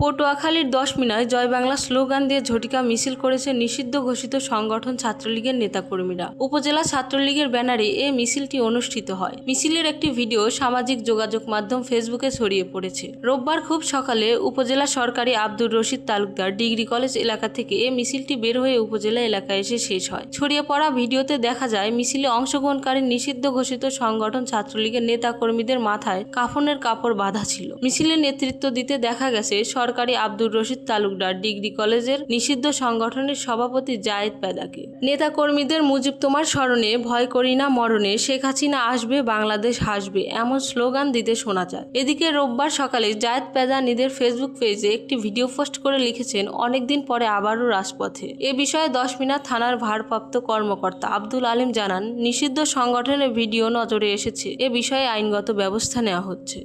পটুয়াখালীর দশ মিনায় জয় বাংলা স্লোগান দিয়ে ঝটিকা মিছিল করেছে নিষিদ্ধ ঘোষিত সংগঠন ছাত্রলীগের নেতাকর্মীরা। উপজেলা ছাত্রলীগের ব্যানারে এ মিছিলটি অনুষ্ঠিত হয়। মিছিলের একটি ভিডিও সামাজিক যোগাযোগ মাধ্যম ফেসবুকে ছড়িয়ে পড়েছে। রোববার খুব সকালে উপজেলা সরকারি আব্দুর রশিদ তালুকদার ডিগ্রি কলেজ এলাকা থেকে এ মিছিলটি বের হয়ে উপজেলা এলাকায় এসে শেষ হয়। ছড়িয়ে পড়া ভিডিওতে দেখা যায়, মিছিলে অংশগ্রহণকারী নিষিদ্ধ ঘোষিত সংগঠন ছাত্রলীগের নেতাকর্মীদের মাথায় কাফনের কাপড় বাঁধা ছিল। মিছিলের নেতৃত্ব দিতে দেখা গেছে সরকারি আব্দুর রশিদ তালুকদার, ডিগ্রি কলেজের নিষিদ্ধ সংগঠনের সভাপতি জায়েদ পেদাকে। নেতাকর্মীদের মুজিব তোমার স্মরণে, ভয় করি না মরণে, শেখ হাসিনা আসবে, বাংলাদেশ হাসবে, এমন স্লোগান দিতে শোনা যায়। এদিকে রোববার সকালে জায়েদ পেদা নিজের ফেসবুক পেজে একটি ভিডিও পোস্ট করে লিখেছেন, অনেকদিন পরে আবারও রাজপথে। এ বিষয়ে দশ মিনার থানার ভারপ্রাপ্ত কর্মকর্তা আব্দুল আলিম জানান, নিষিদ্ধ সংগঠনের ভিডিও নজরে এসেছে। এ বিষয়ে আইনগত ব্যবস্থা নেওয়া হচ্ছে।